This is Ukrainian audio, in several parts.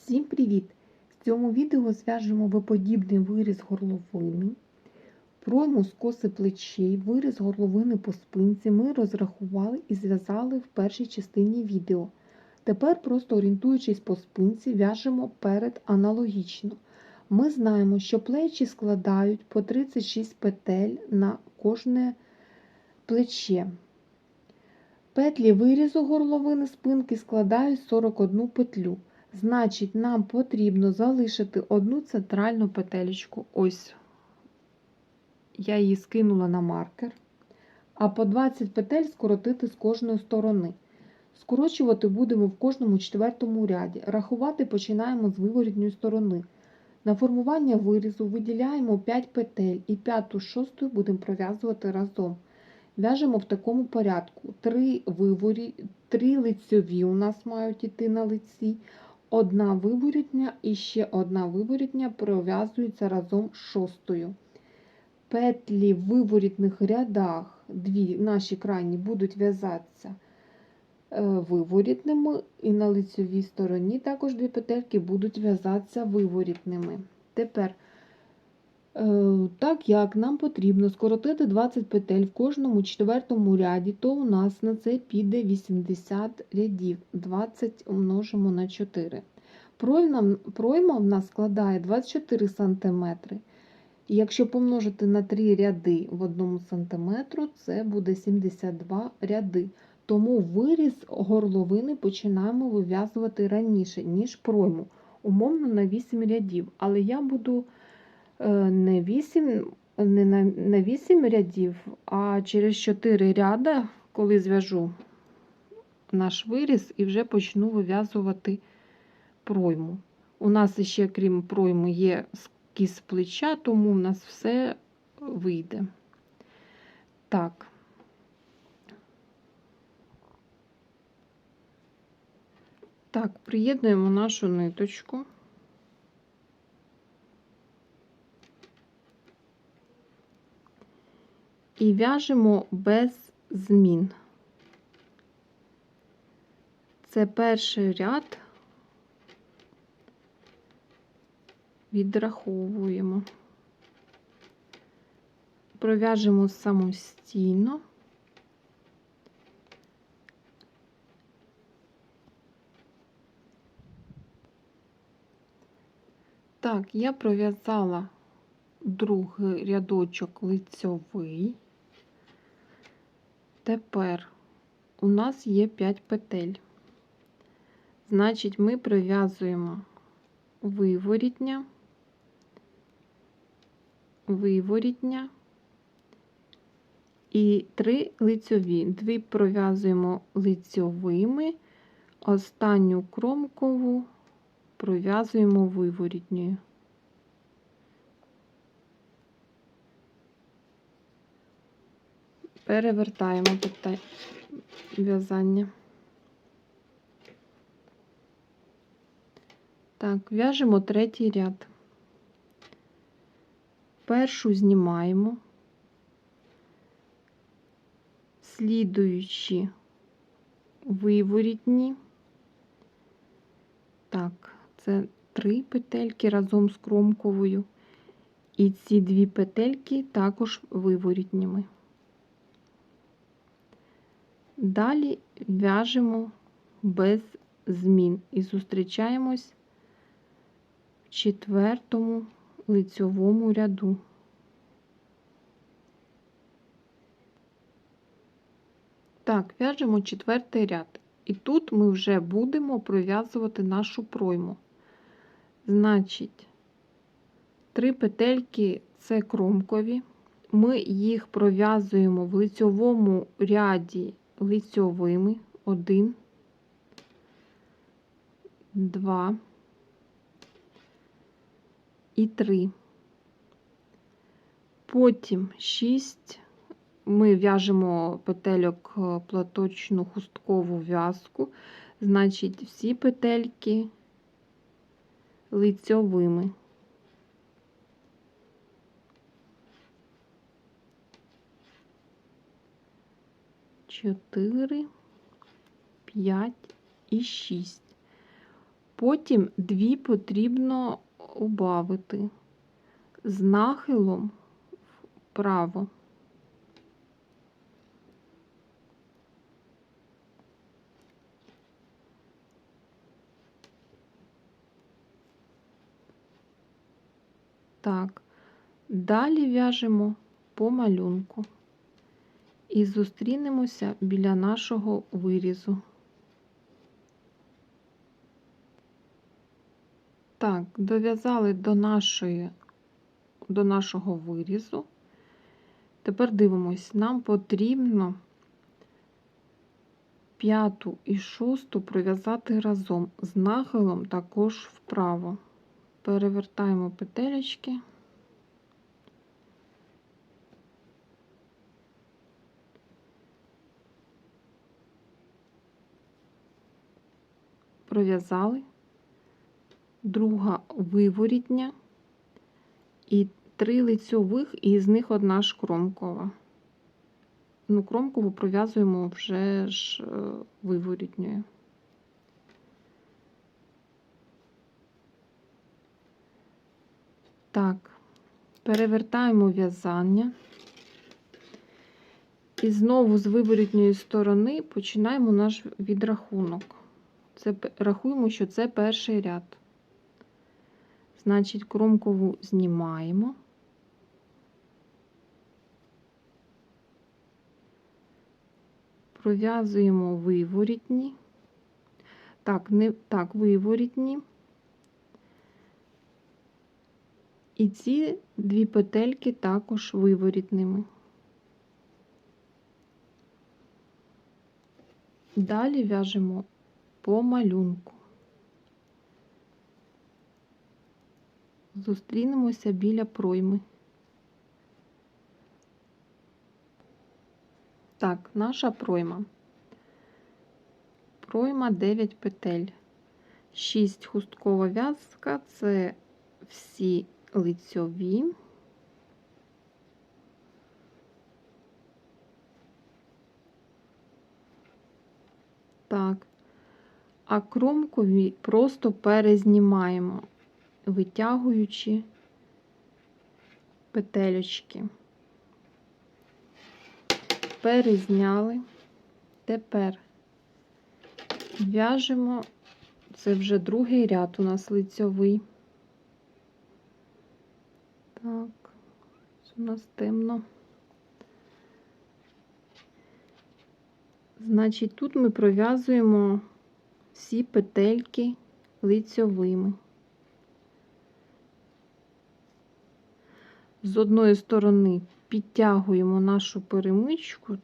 Всім привіт! В цьому відео зв'яжемо виподібний виріз горловини, пройму скоси плечей, виріз горловини по спинці ми розрахували і зв'язали в першій частині відео. Тепер, просто орієнтуючись по спинці, в'яжемо перед аналогічно. Ми знаємо, що плечі складають по 36 петель на кожне плече. Петлі вирізу горловини спинки складають 41 петлю. Значить, нам потрібно залишити одну центральну петелечку. Ось я її скинула на маркер, а по 20 петель скоротити з кожної сторони. Скорочувати будемо в кожному четвертому ряді. Рахувати починаємо з виворітньої сторони. На формування вирізу виділяємо 5 петель і 5 шосту будемо пров'язувати разом. В'яжемо в такому порядку: 3 виворі, 3 лицьові у нас мають йти на лиці, одна виборітня і ще одна виборітня пров'язуються разом з шостою. Петлі в виворітних рядах, дві наші крайні будуть в'язатися виворітними, і на лицьовій стороні також дві петельки будуть в'язатися виворітними. Тепер, так як нам потрібно скоротити 20 петель в кожному четвертому ряді, то у нас на це піде 80 рядів, 20 умножимо на 4. Пройма, пройма в нас складає 24 см. І якщо помножити на 3 ряди в 1 см, це буде 72 ряди. Тому виріз горловини починаємо вив'язувати раніше, ніж пройму, умовно на 8 рядів. Але я буду не 8 не на 8 рядів, а через 4 ряда, коли зв'яжу наш виріз, і вже почну вив'язувати пройму. У нас ще, крім пройми, є скіз плеча, тому в нас все вийде. Так. Так, приєднуємо нашу ниточку. І в'яжемо без змін. Це перший ряд відраховуємо, пров'яжемо самостійно. Так, я пров'язала другий рядочок лицьовий. Тепер у нас є 5 петель. Значить, ми пров'язуємо виворітня, виворітня і три лицьові. Дві пров'язуємо лицьовими, останню кромкову пров'язуємо виворітньою. Перевертаємо в'язання. Так, в'яжемо третій ряд. Першу знімаємо, слідуючи виворітні. Так, це три петельки разом з кромковою, і ці дві петельки також виворітніми. Далі в'яжемо без змін і зустрічаємось в четвертому лицьовому ряду. Так, в'яжемо четвертий ряд. І тут ми вже будемо пров'язувати нашу пройму. Значить, три петельки це кромкові. Ми їх пров'язуємо в лицьовому ряді лицьовими. Один, два і три. Потім шість. Ми в'яжемо петельок платочну хусткову в'язку, значить, всі петельки лицьовими. Чотири, п'ять і шість. Потім дві потрібно убавити з нахилом вправо. Так, далі в'яжемо по малюнку і зустрінемося біля нашого вирізу. Так, дов'язали до нашої, до нашого вирізу. Тепер дивимось, нам потрібно п'яту і шосту пров'язати разом з нахилом також вправо. Перевертаємо петелечки. Пров'язали, друга виворітня і три лицьових, і з них одна ж кромкова. Ну, кромкову пров'язуємо вже ж е, виворітньою. Так, перевертаємо в'язання. І знову з виворітньої сторони починаємо наш відрахунок. Це рахуємо, що це перший ряд. Значить, кромкову знімаємо. Пров'язуємо виворітні. Так, не так, виворітні. І ці дві петельки також виворітними. Далі в'яжемо по малюнку. Зустрінемося біля пройми. Так, наша пройма. Пройма 9 петель. 6 хусткова в'язка це всі лицьові. Так. А кромкові просто перезнімаємо, витягуючи петелечки. Перезняли. Тепер в'яжемо, це вже другий ряд у нас лицьовий. Так, у нас темно. Значить, тут ми пров'язуємо всі петельки лицьовими. З одної сторони підтягуємо нашу перемичку,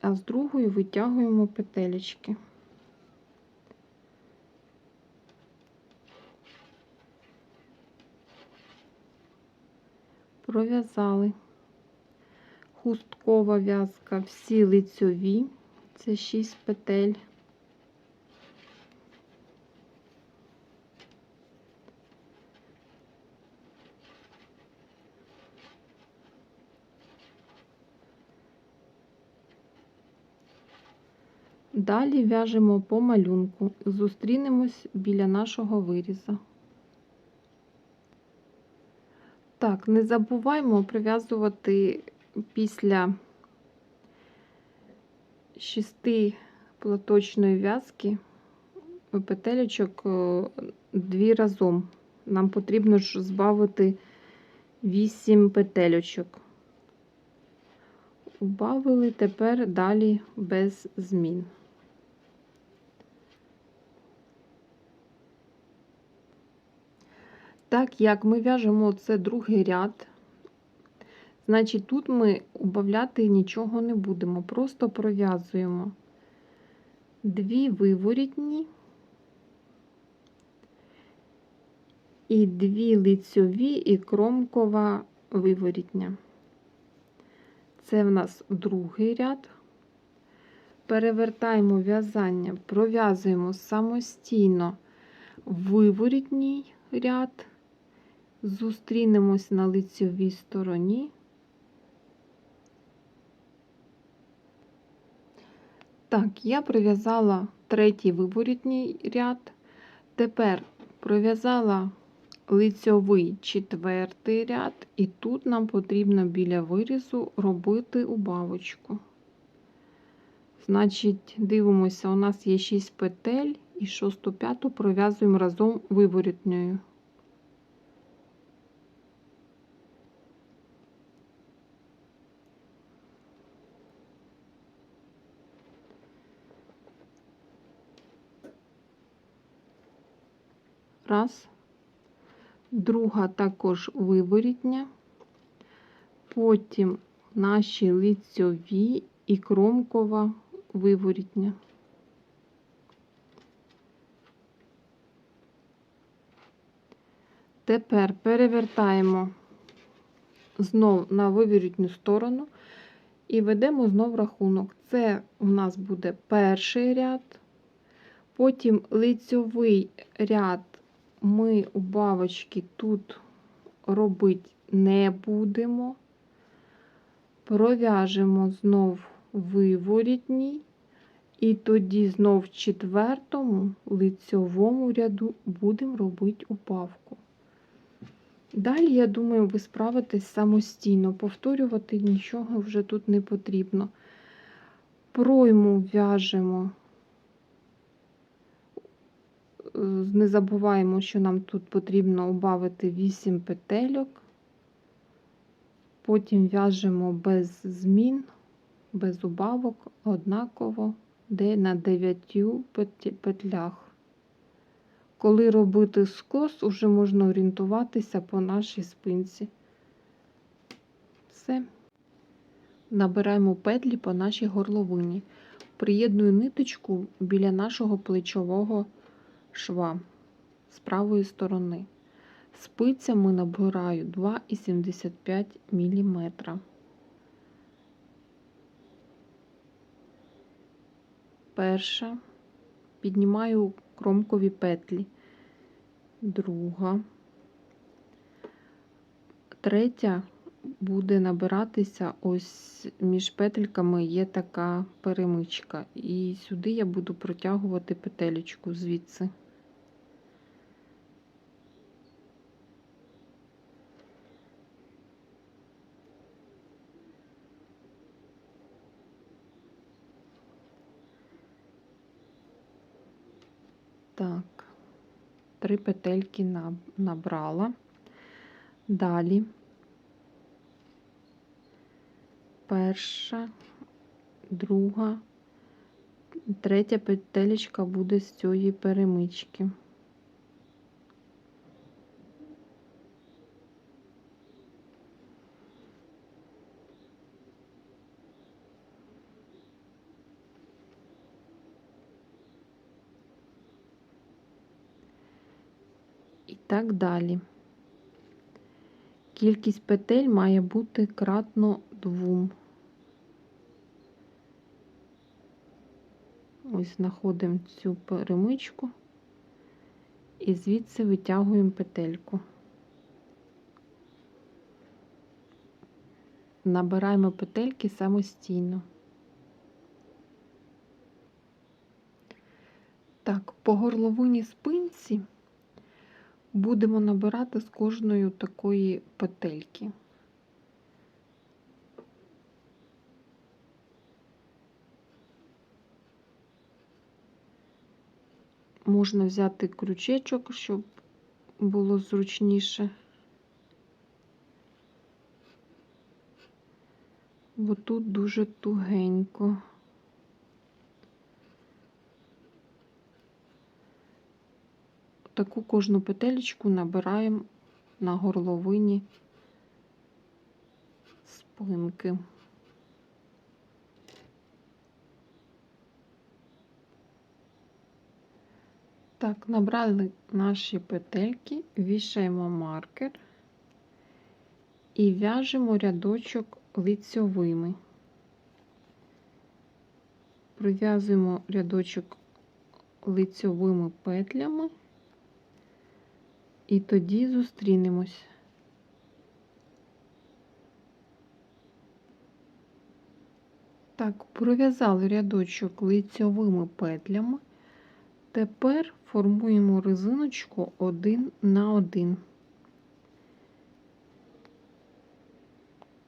а з другої витягуємо петелечки. Пров'язали. Хусткова в'язка, всі лицьові, це 6 петель. Далі в'яжемо по малюнку. Зустрінемось біля нашого виріза. Так, не забуваємо прив'язувати після шести платочної в'язки петелечок е, дві разом. Нам потрібно ж збавити 8 петелечок. Убавили тепер далі без змін. Так як ми в'яжемо це другий ряд, значить тут ми убавляти нічого не будемо, просто пров'язуємо дві виворітні і дві лицьові і кромкова виворітня. Це в нас другий ряд. Перевертаємо в'язання, пров'язуємо самостійно виворітній ряд, зустрінемось на лицьовій стороні. Так, я прив'язала третій виворітній ряд. Тепер пров'язала лицьовий четвертий ряд, і тут нам потрібно біля вирізу робити убавочку. Значить, дивимося, у нас є 6 петель і шосту п'яту пров'язуємо разом виворітньою. Раз. Друга також виворітня. Потім наші лицьові і кромкова виворітня. Тепер перевертаємо знов на виворітню сторону і ведемо знов рахунок. Це у нас буде перший ряд, потім лицьовий ряд ми у бабочки тут робити не будемо. Пров'яжемо знов виворітній, і тоді знов четвертому лицьовому ряду будемо робити упавку. Далі, я думаю, ви справитесь самостійно. Повторювати нічого вже тут не потрібно. Пройму в'яжемо. Не забуваємо, що нам тут потрібно убавити 8 петельок. Потім в'яжемо без змін, без убавок, однаково, де на 9 петлях. Коли робити скос, уже можна орієнтуватися по нашій спинці. Все. Набираємо петлі по нашій горловині. Приєдную ниточку біля нашого плечового шва з правої сторони. Спицями набираю 2,75 мм. Перша. Піднімаю кромкові петлі. Друга. Третя буде набиратися ось між петельками є така перемичка. І сюди я буду протягувати петелечку звідси. Так, три петельки набрала. Далі перша, друга, третя петелечка буде з цієї перемички. І так далі. Кількість петель має бути кратно двом. Ось знаходимо цю перемичку і звідси витягуємо петельку. Набираємо петельки самостійно. Так, по горловині спинці будемо набирати з кожної такої петельки. Можна взяти крючечок, щоб було зручніше. Бо тут дуже тугенько. Таку кожну петелечку набираємо на горловині спинки. Так, набрали наші петельки, вішаємо маркер і в'яжемо рядочок лицьовими. Пров'язуємо рядочок лицьовими петлями і тоді зустрінемось. Так, пров'язали рядочок лицьовими петлями. Тепер формуємо резиночку один на один.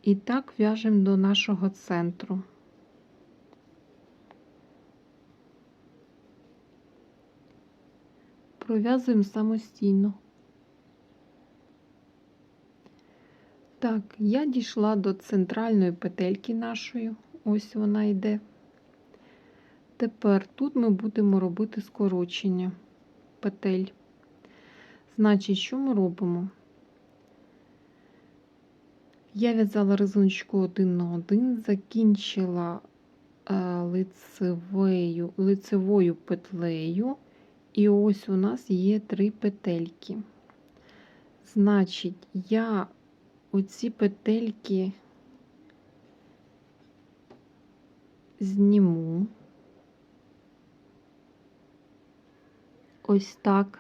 І так в'яжемо до нашого центру. Пров'язуємо самостійно. Так, я дійшла до центральної петельки нашої. Ось вона йде. Тепер тут ми будемо робити скорочення петель. Значить, що ми робимо? Я в'язала резиночку один на один, закінчила е, лицевою, лицевою петлею, і ось у нас є три петельки. Значить, я оці петельки зніму. Ось так.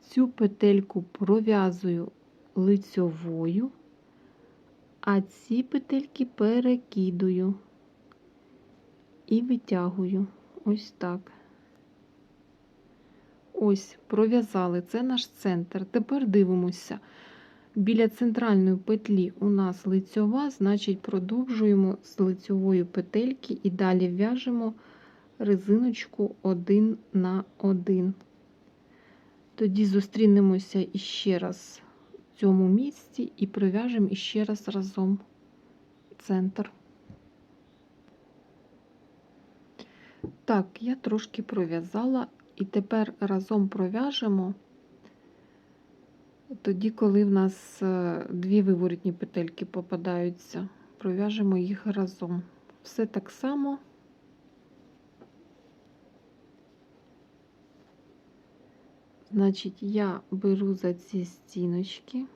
Цю петельку пров'язую лицьовою, а ці петельки перекидую і витягую. Ось так. Ось, пров'язали. Це наш центр. Тепер дивимося. Біля центральної петлі у нас лицьова, значить, продовжуємо з лицьової петельки і далі в'яжемо резиночку один на один. Тоді зустрінемося іще раз в цьому місці і пров'яжемо іще раз разом центр. Так, я трошки пров'язала, і тепер разом пров'яжемо тоді, коли в нас е, дві виворітні петельки попадаються, пров'яжемо їх разом. Все так само. Значить, я беру за ці стіночки,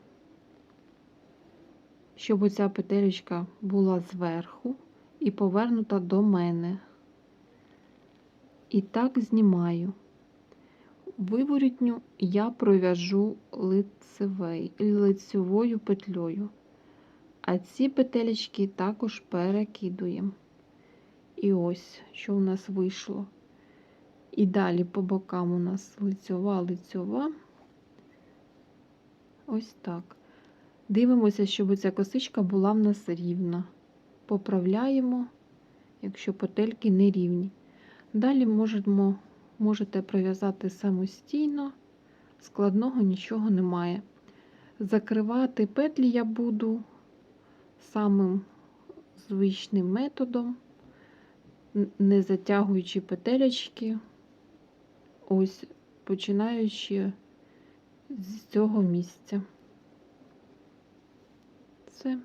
щоб оця петелечка була зверху і повернута до мене. І так знімаю. Виворітню я пров'яжу лицевою петлею, а ці петелечки також перекидуємо. І ось, що у нас вийшло. І далі по бокам у нас лицьова, лицьова. Ось так. Дивимося, щоб ця косичка була в нас рівна. Поправляємо, якщо петельки не рівні. Далі можемо, можете пров'язати самостійно, складного нічого немає. Закривати петлі я буду самим звичним методом, не затягуючи петелечки. Ось починаючи з цього місця. Все.